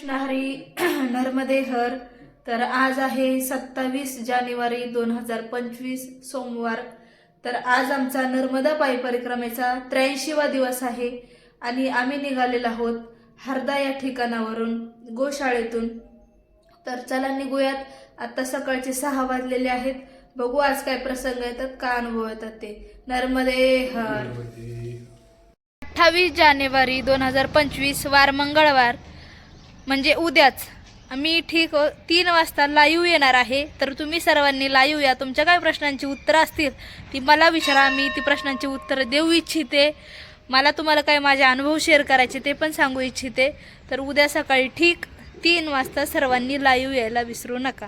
कृष्णहरी नर्मदे हर तर आज आहे सत्तावीस जानेवारी दोन हजार पंचवीस सोमवार. तर आज आमचा नर्मदा पायी परिक्रमेचा त्र्याऐंशीवा दिवस आहे आणि आम्ही निघालेलो आहोत हरदा या ठिकाणावरून गोशाळेतून. तर चला निघूयात. आता सकाळचे सहा वाजलेले आहेत. बघू आज काय प्रसंग येतात का अनुभव येतात ते. नर्मदे. हर अठ्ठावीस जानेवारी दोन हजार पंचवीस वार मंगळवार. म्हणजे उद्याच. मी ठीक तीन वाजता लाईव्ह येणार आहे. तर तुम्ही सर्वांनी लाईव्ह या. तुमच्या काय प्रश्नांची उत्तरं असतील ती मला विचारा. मी ती प्रश्नांची उत्तरं देऊ इच्छिते. मला तुम्हाला काय माझे अनुभव शेअर करायचे ते पण सांगू इच्छिते. तर उद्या सकाळी ठीक तीन वाजता सर्वांनी लाईव्ह यायला विसरू नका.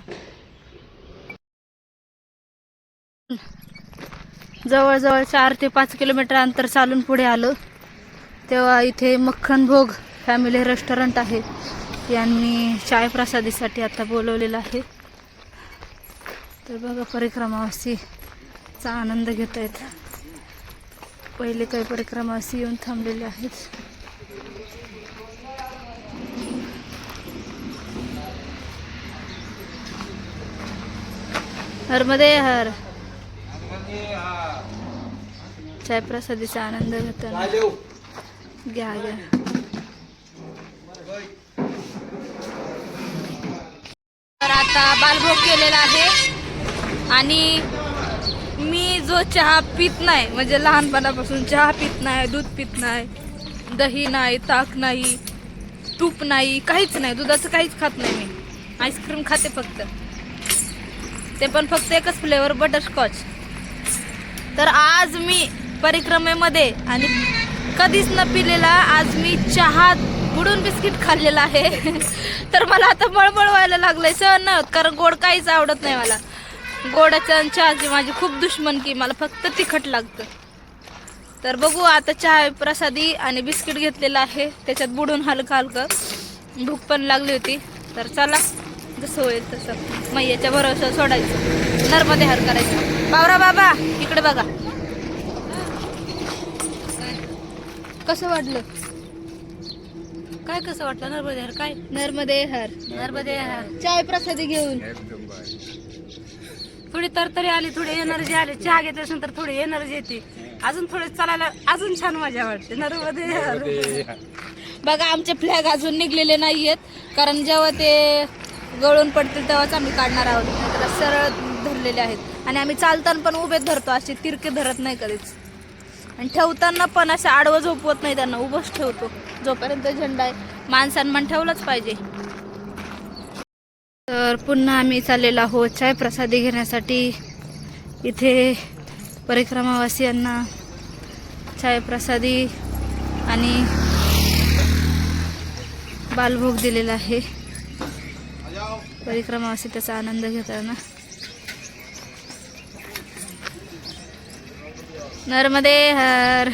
जवळजवळ चार ते पाच किलोमीटर अंतर चालून पुढे आलं. तेव्हा इथे मक्खन भोग फॅमिली रेस्टॉरंट आहे. यांनी चाय प्रसादीसाठी आता बोलवलेलं आहे. तर बघा परिक्रमावासीचा आनंद घेत आहेत पहिले काही परिक्रमावासी येऊन थांबलेले आहेत. हरमध्ये हर. चाय प्रसादीचा आनंद घेताना. घ्या घ्या. आता बालभोग केलेला आहे. आणि मी जो चहा पित नाही म्हणजे लहानपणापासून चहा पित नाही दूध पित नाही दही नाही ताक नाही तूप नाही काहीच नाही दुधाचं काहीच खात नाही मी. आईस्क्रीम खाते फक्त. ते पण फक्त एकच फ्लेवर बटरस्कॉच तर आज मी परिक्रमेमध्ये आणि कधीच न पिलेला आज मी चहा बुडून बिस्किट खाल्लेलं आहे. तर मला आता मळमळ व्हायला लागलंय. सहन कारण गोड काहीच आवडत नाही मला. गोडाच्या चहाची माझी खूप दुश्मन की मला फक्त तिखट लागतं. तर बघू आता चहा प्रसादी आणि बिस्किट घेतलेलं आहे. त्याच्यात बुडून हलकं हलकं. भूक पण लागली होती. तर चला जसं होईल तसं. मैयाच्या भरोसा सोडायचं. नर्मदे हर करायचं. बावरा बाबा इकडे बघा. कसं वाटलं काय कसं वाटलं? नर्मदे हर काय? नर्मदे हर नर्मदे हर चाय प्रसादी घेऊन. थोडी तरतरी आली थोडी एनर्जी आली. चहा घेतल्यानंतर थोडी एनर्जी येते. अजून थोडे चालायला अजून छान मजा वाटते. नर्मदे बघा आमचे फ्लॅग अजून निघलेले नाहीयेत. कारण जेव्हा ते गळून पडतील तेव्हाच आम्ही काढणार आहोत. सरळ धरलेले आहेत. आणि आम्ही चालताना पण उभे धरतो. असे तिरके धरत नाही कधीच. आणि ठेवताना पण असं आडवं झोपवत नाही त्यांना उभंच ठेवतो. जोपर्यंत झेंडा आहे मान सन्मान ठेवलाच पाहिजे. तर पुन्हा आम्ही चाललेलो आहोत चाय प्रसादी घेण्यासाठी. इथे परिक्रमावासियांना चाय प्रसादी आणि बालभोग दिलेला आहे. परिक्रमावासी त्याचा आनंद घेताना. नर्मदे हर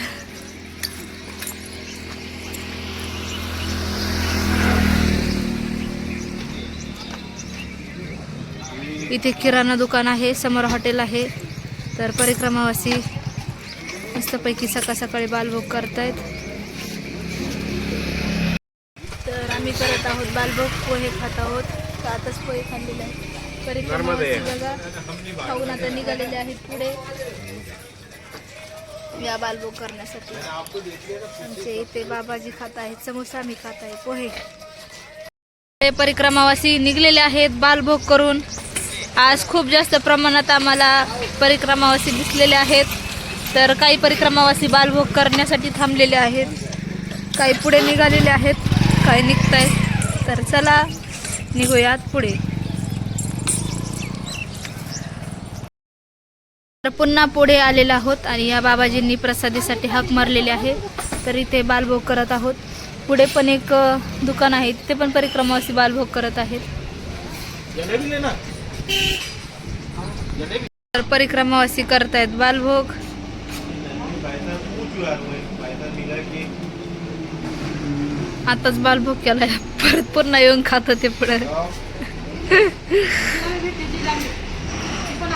इथे किराणा दुकान आहे समोर हॉटेल आहे. तर परिक्रमावासी मस्तपैकी सकाळ सकाळी बालभोग करतायत. तर आम्ही करत आहोत बालभोग पोहे खात आहोत. तर आताच पोहे खाल्लेले आहेत. परिक्रमावासी बघा खाऊन आता निघालेले आहेत पुढे. या बालभोग करण्यासाठी. आमचे इथे बाबाजी खात आहेत समोसा मी खात आहे पोहे. परिक्रमावासी निघलेले आहेत बालभोग करून. आज खूप जास्त प्रमाणात आम्हाला परिक्रमावासी दिसलेले आहेत. तर काही परिक्रमावासी बालभोग करण्यासाठी थांबलेले आहेत. काही पुढे निघालेले आहेत. काही निघत आहेत तर चला निघूयात पुढे. तर पुन्हा पुढे आलेलो आहोत आणि या बाबाजींनी प्रसादीसाठी हाक मारलेली आहे. तर इथे बालभोग करत आहोत. पुढे पण एक दुकान आहे. तिथे पण परिक्रमावासी बालभोग करत आहेत. तर परिक्रमावासी करतायत बालभोग. आताच बालभोग केलाय. परत पुन्हा येऊन खात ते पुढे. पण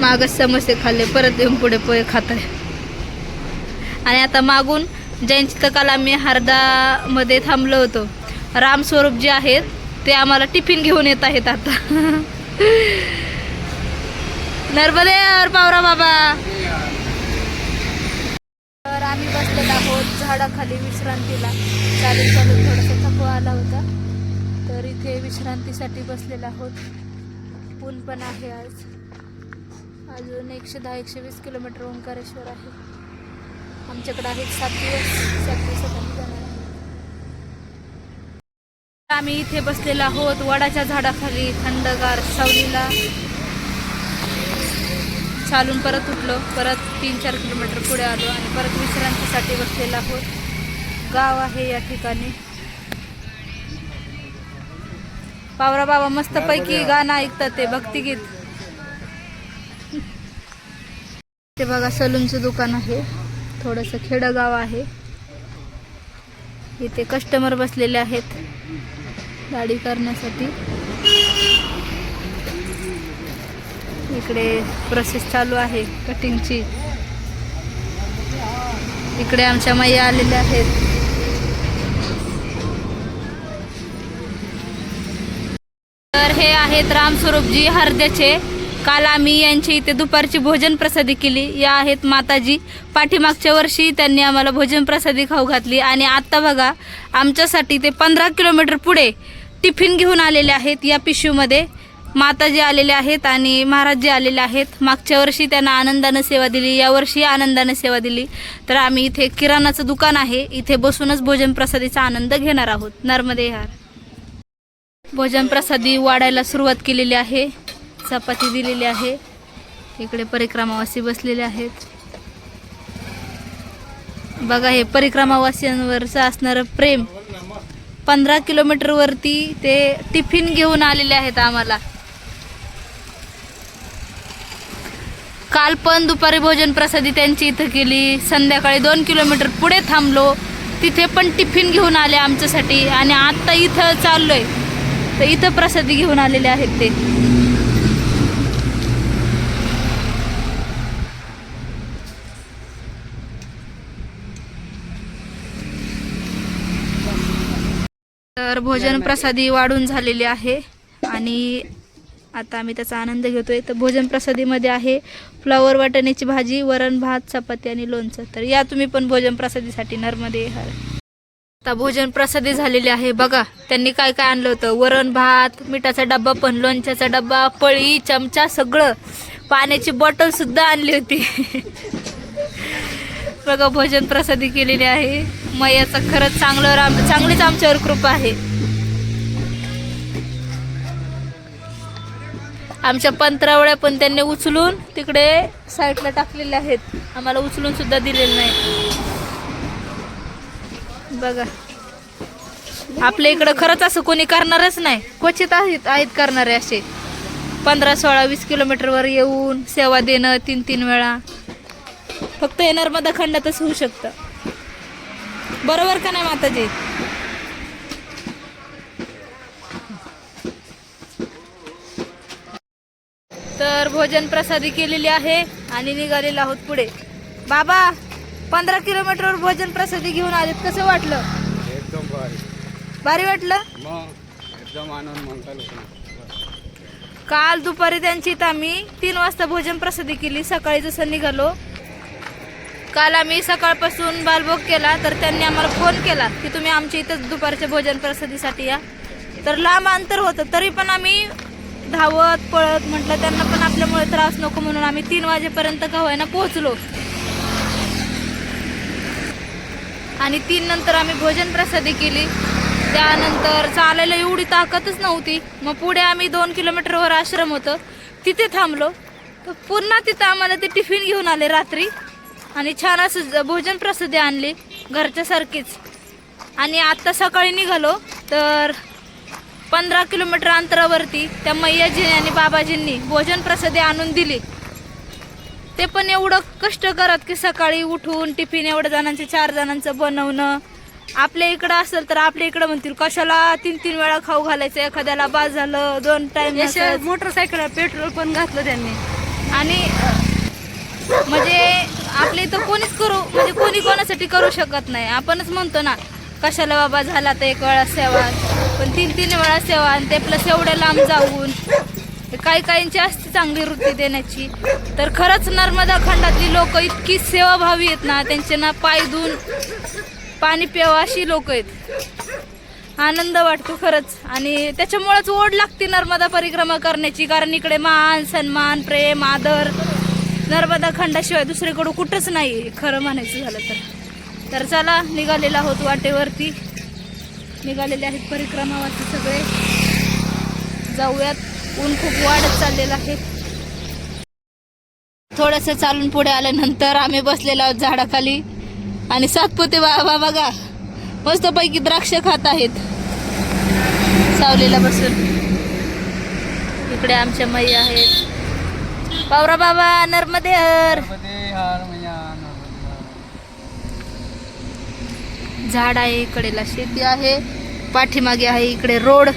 मागच समोसे खाल्ले परत येऊन पुढे पोहे खात आहे आणि आता मागून जयंती तर आम्ही हरदामध्ये थांबलो होतो. रामस्वरूप जे आहेत ते आम्हाला टिफिन घेऊन येत आहेत आता. नर्मदे पावरा बाबा. तर आम्ही बसलेलो आहोत झाडाखाली विश्रांतीला. चालून चालून थोडासा थकवा आला होता. तर इथे विश्रांतीसाठी बसलेलो आहोत. ऊन पण आहे आज. अजून एकशे दहा एकशे वीस किलोमीटर ओंकारेश्वर आहे. आमच्याकडे आहेत सात दिवस सात दिवसात आम्ही जाणार आहोत. आम्ही इथे बसलेलो आहोत वडाच्या झाडाखाली थंडगार सावलीला. चालून परत उठलो परत तीन चार किलोमीटर पुढे आलो आणि परत विश्रांतीसाठी बसलेलो आहोत. गाव आहे या ठिकाणी. पावरा बाबा मस्तपैकी गाणं ऐकतात ते भक्तिगीत. ते बघा सलूनचं दुकान आहे. थोडंसं खेडगाव आहे. इथे कस्टमर बसलेले आहेत दाढी करण्यासाठी. इकडे प्रोसेस चालू आहे कटिंगची इकडे आमच्या मैया आलेल्या आहेत. तर हे आहेत रामस्वरूपजी हरद्याचे काल आम्ही यांची इथे दुपारची भोजन प्रसादी केली. या आहेत माताजी. पाठीमागच्या वर्षी त्यांनी आम्हाला भोजन प्रसादी खाऊ घातली. आणि आत्ता बघा आमच्यासाठी ते पंधरा किलोमीटर पुढे टिफिन घेऊन आलेले आहेत या पिशवीमध्ये. माताजी आलेले आहेत आणि महाराजजी आलेले आहेत. मागच्या वर्षी त्यांना आनंदानं सेवा दिली. यावर्षी आनंदानं सेवा दिली. तर आम्ही इथे किराणाचं दुकान आहे. इथे बसूनच भोजन प्रसादीचा आनंद घेणार आहोत. नर्मदे हार. भोजन प्रसादी वाढायला सुरुवात केलेली आहे. चपाती दिलेली आहे. इकडे परिक्रमावासी बसलेले आहेत. बघा हे परिक्रमावासियांवरचं असणारं प्रेम. पंधरा किलोमीटरवरती ते टिफिन घेऊन आलेले आहेत आम्हाला. काल पण दुपारी भोजन प्रसादी त्यांची इथं केली. संध्याकाळी दोन किलोमीटर पुढे थांबलो. तिथे पण टिफिन घेऊन आले आमच्यासाठी. आणि आत्ता इथं चाललोय. तर इथं प्रसादी घेऊन आलेले आहेत ते. तर भोजन प्रसादी वाढून झालेली आहे. आणि आता आम्ही त्याचा आनंद घेतोय. तर भोजन प्रसादीमध्ये आहे फ्लावर वाटाण्याची भाजी वरण भात चपाती आणि लोणचं. तर या तुम्ही पण भोजन प्रसादीसाठी नर्मदे हर. आता भोजन प्रसादी झालेले आहे. बघा त्यांनी काय काय आणलं होतं? वरण भात मिठाचा डब्बा पण लोणच्याचा डब्बा पळी चमचा सगळं. पाण्याची बॉटल सुद्धा आणली होती. बघा भोजन प्रसादी केलेली आहे. मैयाचं खरंच चांगलं राम चांगलीच आमच्यावर कृपा आहे. आमच्या पंतरावळ्या पण त्यांनी उचलून तिकडे साईडला टाकलेल्या आहेत. आम्हाला उचलून सुद्धा दिलेलं नाही. बघा. आपल्या इकडं खरंच असं कोणी करणारच नाही. क्वचित आहेत आहेत करणारे असे. पंधरा सोळा वीस किलोमीटरवर येऊन सेवा देणं तीन तीन वेळा. फक्त हे नर्मदा खंडातच होऊ शकतं. बरोबर का नाही माताजी? तर भोजन प्रसादी केलेली आहे आणि निघालेलो आहोत पुढे. बाबा पंधरा किलोमीटरवर भोजन प्रसादी घेऊन आलेत. कसं वाटलं? एकदम भारी. भारी वाटलं? एकदम आनंद म्हणता काल दुपारी त्यांची इथं आम्ही तीन वाजता भोजन प्रसादी केली. सकाळी जसं निघालो काल आम्ही सकाळपासून बालभोग केला तर त्यांनी आम्हाला फोन केला की तुम्ही आमच्या इथंच दुपारच्या भोजन प्रसादीसाठी या. तर लांब अंतर होतं तरी पण आम्ही धावत पळत म्हटलं त्यांना पण आपल्यामुळे त्रास नको म्हणून आम्ही तीन वाजेपर्यंत का होईना पोहोचलो. आणि तीन नंतर आम्ही भोजन प्रसादी केली. त्यानंतर चालायला एवढी ताकदच नव्हती. मग पुढे आम्ही दोन किलोमीटरवर आश्रम होतं. तिथे थांबलो. तर पुन्हा तिथं आम्हाला ते टिफिन घेऊन आले रात्री. आणि छान असं भोजन प्रसादी आणली घरच्यासारखीच. आणि आत्ता सकाळी निघालो तर पंधरा किलोमीटर अंतरावरती त्या मैयाजी आणि बाबाजींनी भोजन प्रसादी आणून दिली. ते पण एवढं कष्ट करत की सकाळी उठून टिफिन एवढ्या जणांचे चार जणांचं बनवणं. आपल्या इकडं असेल तर आपल्या इकडं म्हणतील कशाला तीन तीन वेळा खाऊ घालायचं? एखाद्याला बाद झालं दोन टाइम मोटरसायकल पेट्रोल पण घातलं त्यांनी. आणि म्हणजे आपल्या इथं कोणीच करू म्हणजे कोणी कोणासाठी करू शकत नाही. आपणच म्हणतो ना कशाला बाबा झाला तर एक वेळा सेवा पण तीन तीन वेळा सेवा आणि ते प्लस एवढ्या लांब जाऊन काही काहींची असते चांगली वृत्ती देण्याची. तर खरंच नर्मदा खंडातली लोक इतकी सेवाभावी आहेत ना त्यांचे ना पाय धुवून पाणी प्यावं अशी लोक आहेत. आनंद वाटतो खरंच. आणि त्याच्यामुळेच ओढ लागते नर्मदा परिक्रमा करण्याची कारण इकडे मान सन्मान प्रेम आदर नर्मदा खंडाशिवाय दुसरीकडं कुठंच नाही. खरं म्हणायचं झालं तर. तर चला निघालेला आहोत वाटेवरती. निघालेले आहेत परिक्रमावरती सगळे. जाऊयात. ऊन खूप वाढत चाललेलं आहे. थोडंसं चालून पुढे आल्यानंतर आम्ही बसलेलो आहोत झाडाखाली. आणि सातपुते बाबा बघा. मस्तपैकी द्राक्ष खात आहेत. सावलीला बसून. इकडे आमच्या मई आहेत. पावरा बाबा नर्मदे हर. झाड आहे इकडेला शेती आहे. पाठीमागे आहे इकडे रोड.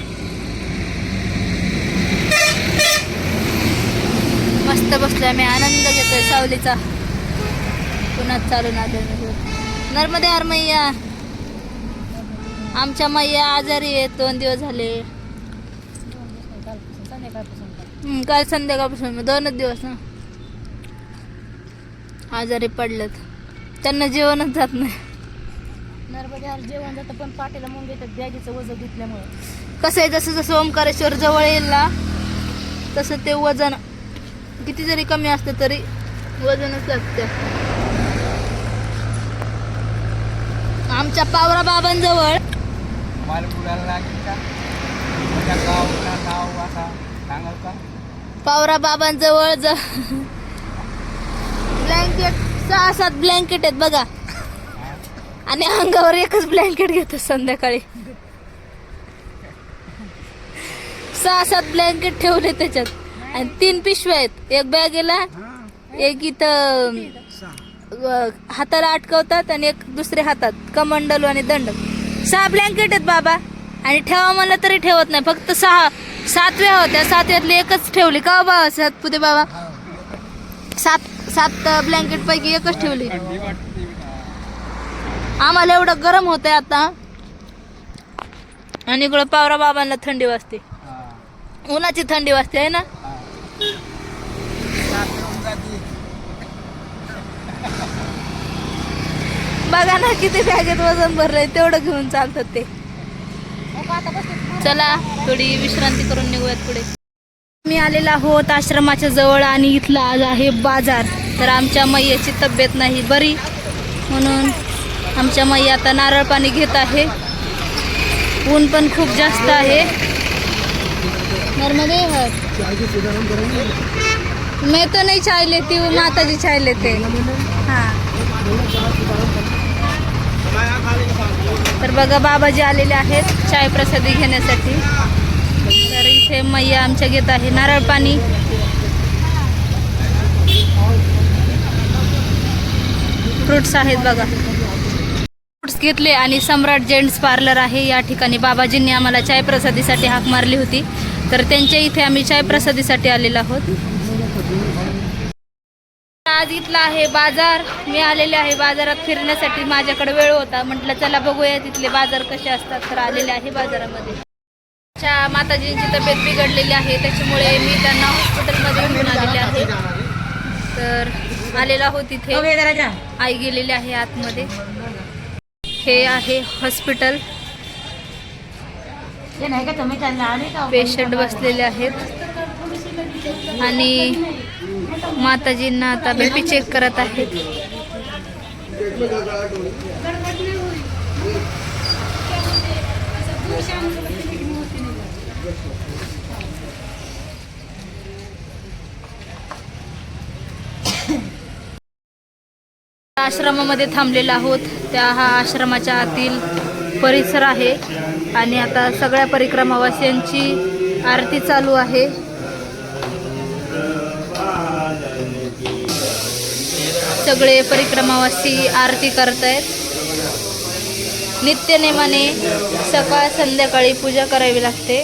मस्त बसलोय आम्ही आनंद घेतोय सावलीचा. पुन्हा चालून आलो नर्मदे हर मैया. आमच्या मैया आजारी आहेत दोन दिवस झाले. हम्म, काल संध्याकाळपासून दोनच दिवस ना आजारी पडलेत. त्यांना जेवणच जात नाही. नर्मदे जेवण जातं पण पाठीला मग येतात बॅगेचं वजन घेतल्यामुळे कसं आहे जसं जसं ओंकारेश्वर जवळ येईल ना तसं ते वजन किती जरी कमी असतं तरी वजनच लागतं. आमच्या पावरा बाबांजवळ लागेल का? माझ्या गावचं नाव असा सांगाल का? पावरा बाबांजवळ ज. ब्लँकेट सहा सात ब्लँकेट आहेत बघा. आणि अंगावर एकच ब्लँकेट घेतो संध्याकाळी. सहा सात ब्लँकेट ठेवले त्याच्यात. आणि तीन पिशव्या आहेत. एक बॅगेला एक इथं हाताला अटकवतात आणि एक दुसऱ्या हातात कमंडलू आणि दंड सहा ब्लँकेट आहेत बाबा. आणि ठेवा म्हणलं तरी ठेवत नाही. फक्त सहा सातव्या होत्या. सातव्यातली एकच ठेवली का बाबा बाबा सातपुते बाबा. सात सात ब्लँकेट पैकी एकच ठेवली. आम्हाला एवढं गरम होतंय आता. आणि इकडं पावरा बाबांना थंडी वाजते. उन्हाची थंडी वाजते आहे ना? बघा ना किती बॅगेत वजन भरलंय तेवढं घेऊन चालतात ते. चला थोडी विश्रांती करून निघूयात पुढे. मी आलेला आहोत आश्रमाच्या जवळ आणि इथला आज आहे बाजार. तर आमच्या मैयाची तब्येत नाही बरी म्हणून आमच्या मैया आता नारळ पाणी घेत आहे. ऊन पण खूप जास्त आहे. नर्मदे मैं तो नाही चाय लेती हूँ माता चाय लेते. हां. तर बघा बाबाजी आलेले आहेत चाय प्रसादी घेण्यासाठी. तर इथे मैया आमच्या घेत आहे नारळ पाणी. फ्रुट्स आहेत बघा. फ्रुट्स घेतले आणि सम्राट जेंट्स पार्लर आहे. या ठिकाणी बाबाजींनी आम्हाला चाय प्रसादीसाठी हाक मारली होती. तर त्यांच्या इथे आम्ही चाय प्रसादीसाठी आलेलो आहोत. आज इथला आहे बाजार. मी आलेले आहे बाजारात फिरण्यासाठी. माझ्याकडे वेळ होता. म्हटलं चला बघूया तिथले बाजार कसे असतात. तर आलेले आहे बाजारामध्ये. अच्छा माताजींची तब्येत बिघडलेली आहे. त्याच्यामुळे मी त्यांना हॉस्पिटलमध्ये घेऊन आलेले आहे. तर आलेलो आहोत तिथे आई गेलेली आहे आतमध्ये. हे आहे हॉस्पिटल पेशंट बसलेले आहेत. आणि माताजींना आता बीपी चेक करत आहेत आश्रमामध्ये थांबलेलो आहोत. त्या हा आश्रमाच्या आतील परिसर आहे. आणि आता सगळ्या परिक्रमावासियांची आरती चालू आहे. सगळे परिक्रमावासी आरती करतायत. नित्यनेमाने सकाळ संध्याकाळी पूजा करावी लागते.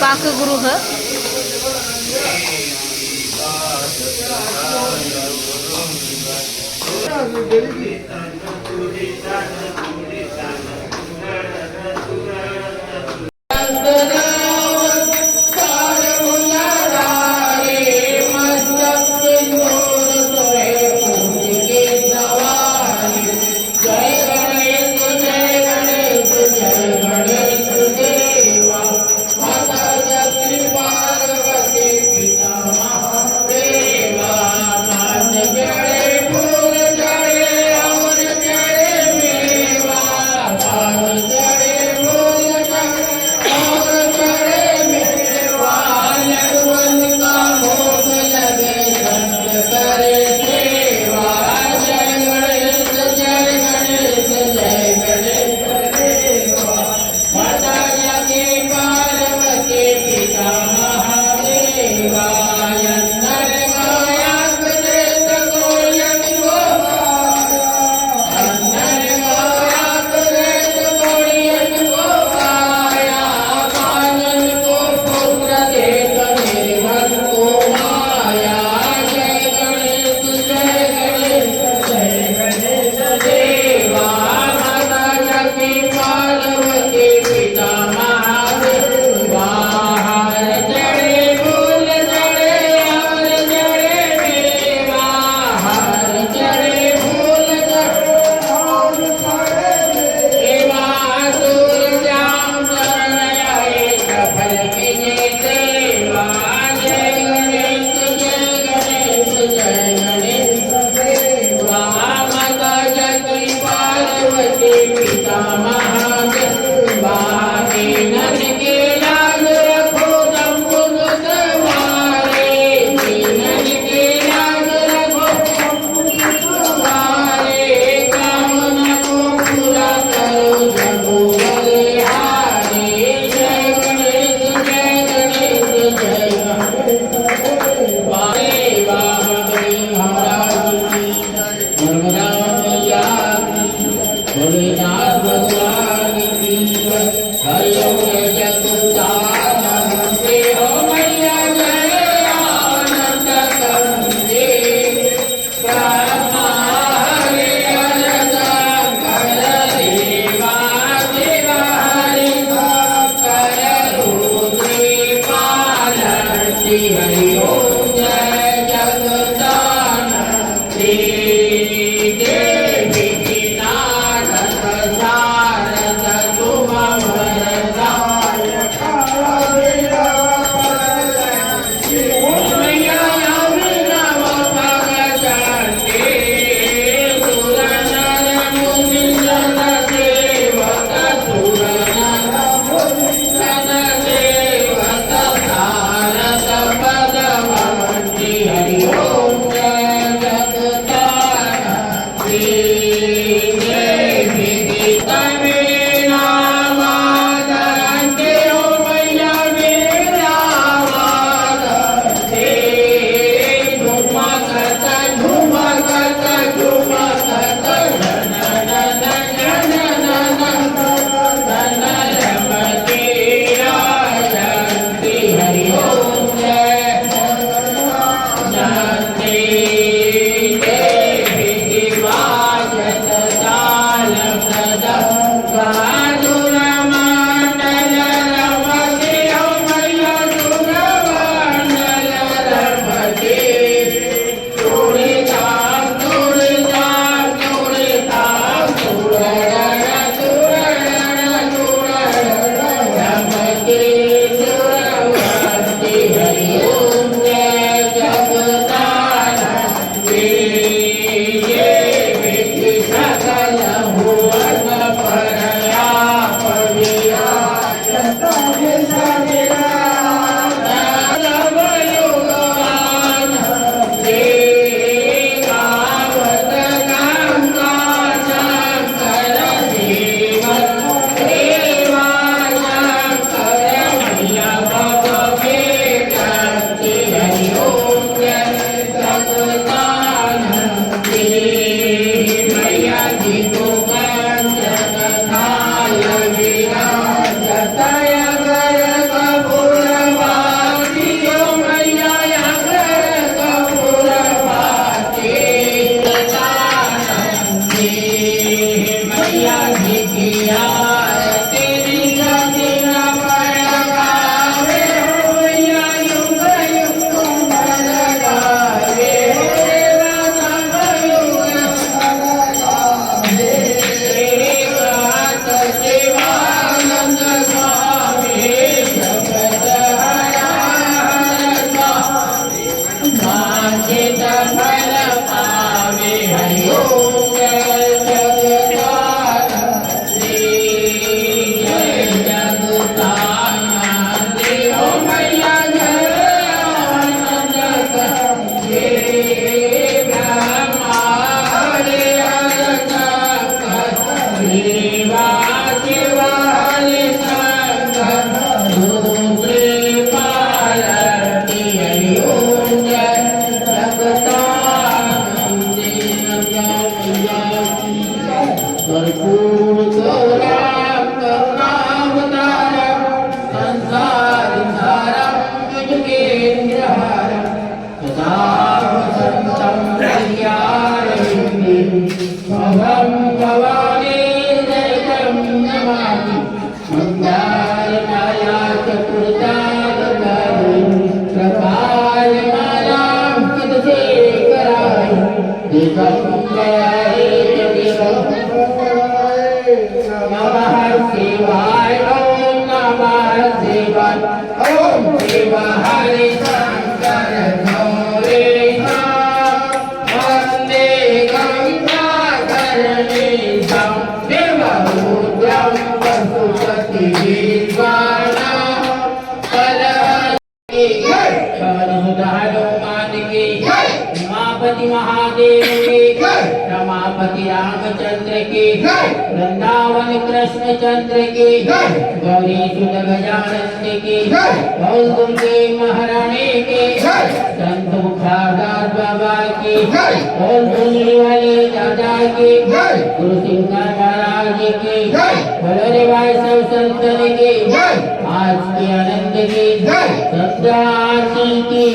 पाकगृह. हरि ओम जय Happy. कृष्ण चंद्र की गौरी सुत गजानंद की गौर दुर्गे महारानी की संत मुखारदास बाबा की गौर दुर्गे वाले दादा की गुरु सिंह महाराज की बड़े भाई सब संतन की आज के आनंद की सदाची की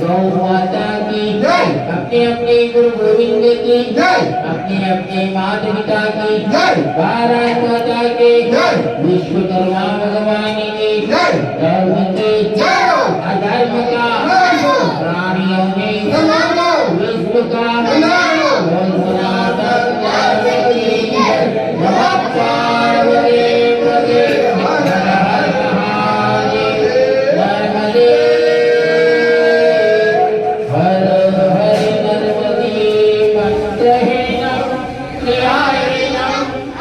गौ माता की अपने अपने गुरु गोविंद की। अपने अपने माता पिता की। भारत माता की। विश्वकर्मा भगवान की। धर्म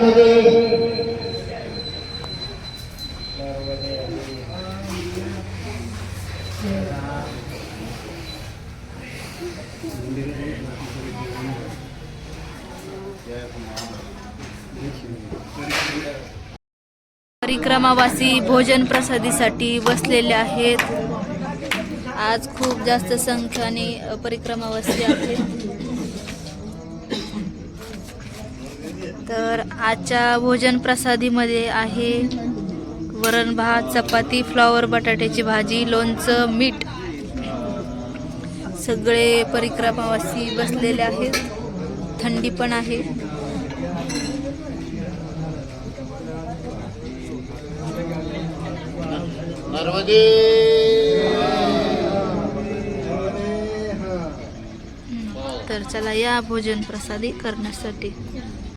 हर परिक्रमावासी भोजन प्रसादीसाठी बसलेले आहेत. आज खूप जास्त संख्याने परिक्रमावासी आहेत. तर आजच्या भोजन प्रसादीमध्ये आहे वरण भात चपाती फ्लॉवर बटाट्याची भाजी लोणचं मीठ. सगळे परिक्रमावासी बसलेले आहेत. थंडी पण आहे. तर चला या भोजन प्रसादी करण्यासाठी.